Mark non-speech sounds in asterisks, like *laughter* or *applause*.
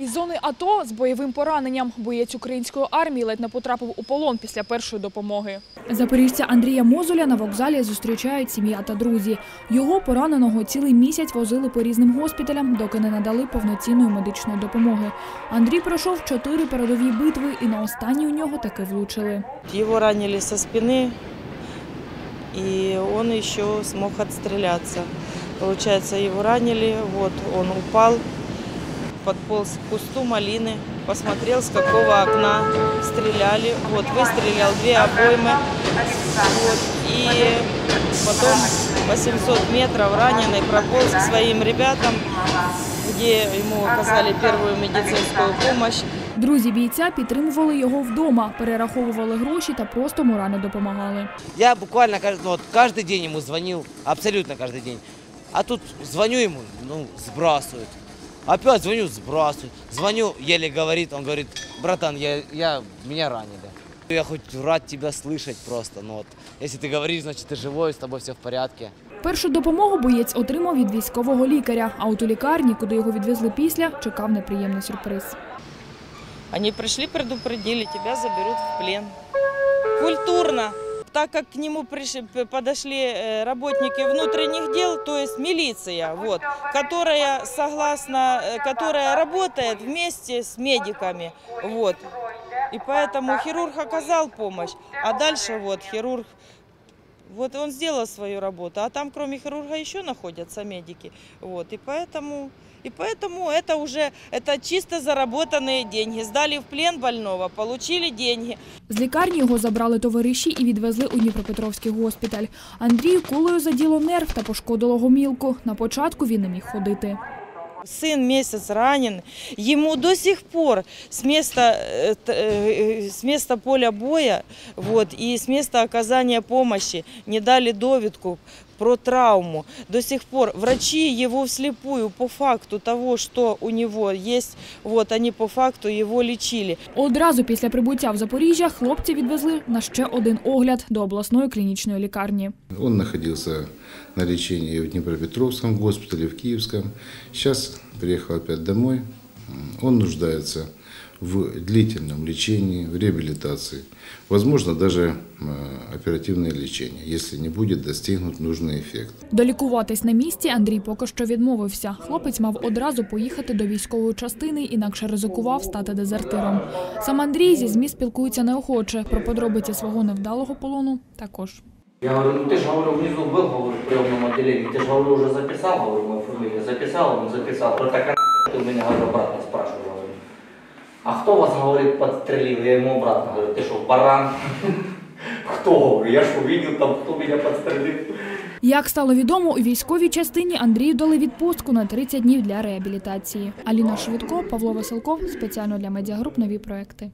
Із зони АТО з бойовим пораненням боєць української армії ледь не потрапив у полон після першої допомоги. Запоріжця Андрія Мозуля на вокзалі зустрічають сім'я та друзі. Його пораненого цілий місяць возили по різним госпіталям, доки не надали повноцінної медичної допомоги. Андрій пройшов чотири передові битви, і на останній у нього таки влучили. Его ранили со спины, и он еще смог отстреляться. Получается, его ранили, вот он упал, подполз к кусту малины, посмотрел, с какого окна стреляли, вот, выстрелил две обоймы, вот, и потом 800 метров раненый прополз к своим ребятам, где ему оказали первую медицинскую помощь. Друзі бійця підтримували його вдома, перераховували гроші та просто морально допомагали. Я буквально кажд- ну, вот, каждый день ему звонил, абсолютно каждый день. А тут звоню ему, ну, сбрасывает. Опять звоню, сбрасывает. Звоню, еле говорит, он говорит, братан, я, я, меня ранили. Я хоть рад тебя слышать просто, но вот, если ты говоришь, значит ты живой, с тобой все в порядке. Першу допомогу боєць отримав від військового лікаря, а от у лікарні, куди його відвезли після, чекав неприємний сюрприз. Они пришли, предупредили, тебя заберут в плен. Культурно. Так как к нему пришли, п- подошли э, работники внутренних дел, то есть милиция, вот, которая согласно, э, которая работает вместе с медиками, вот. И поэтому хирург оказал помощь, а дальше вот хирург, вот он сделал свою работу, а там кроме хирурга еще находятся медики, вот. И поэтому, и поэтому это уже это чисто заработанные деньги. Сдали в плен больного, получили деньги. З лікарні його забрали товариші і відвезли у Дніпропетровський госпіталь. Андрію кулею заділо нерв та пошкодило гомілку. На початку він не міг ходити. Сын месяц ранен, ему до сих пор с места, э, т- э, с места поля боя вот, и с места оказания помощи не дали довідку про травму. До сих пор врачи его вслепую по факту того, что у него есть, вот, они по факту его лечили. Одразу після прибуття в Запоріжжя хлопця відвезли на ще один огляд до обласної клінічної лікарні. Он находился на лечении в Днепропетровском госпитале, в Киевском. Сейчас приехал опять домой. Он нуждается в длительном лечении, в реабилитации. Возможно, даже э, оперативное лечение, если не будет достигнут нужный эффект. Долікуватись на місці Андрій поки що відмовився. Хлопець мав одразу поїхати до військової частини, інакше ризикував стати дезертиром. Сам Андрій зі ЗМІ спілкується неохоче. Про подробиці свого невдалого полону також. Я говорю, ну ты же, говорю, внизу был, говорю, в приемном отделении, ты же, говорю, уже записал, говорю, мою фамилию, записал, он записал, про так а ты у меня, говорю, обратно спрашиваю, говорю. А кто вас, говорит, подстрелил? Я ему обратно говорю, ты что, баран? *laughs* Говорю, я что, видел там, хто мене підстрелив. Як стало відомо, у військовій частині Андрію дали відпустку на 30 днів для реабілітації. Аліна Швидко, Павло Василков спеціально для медіагруп нові проекти.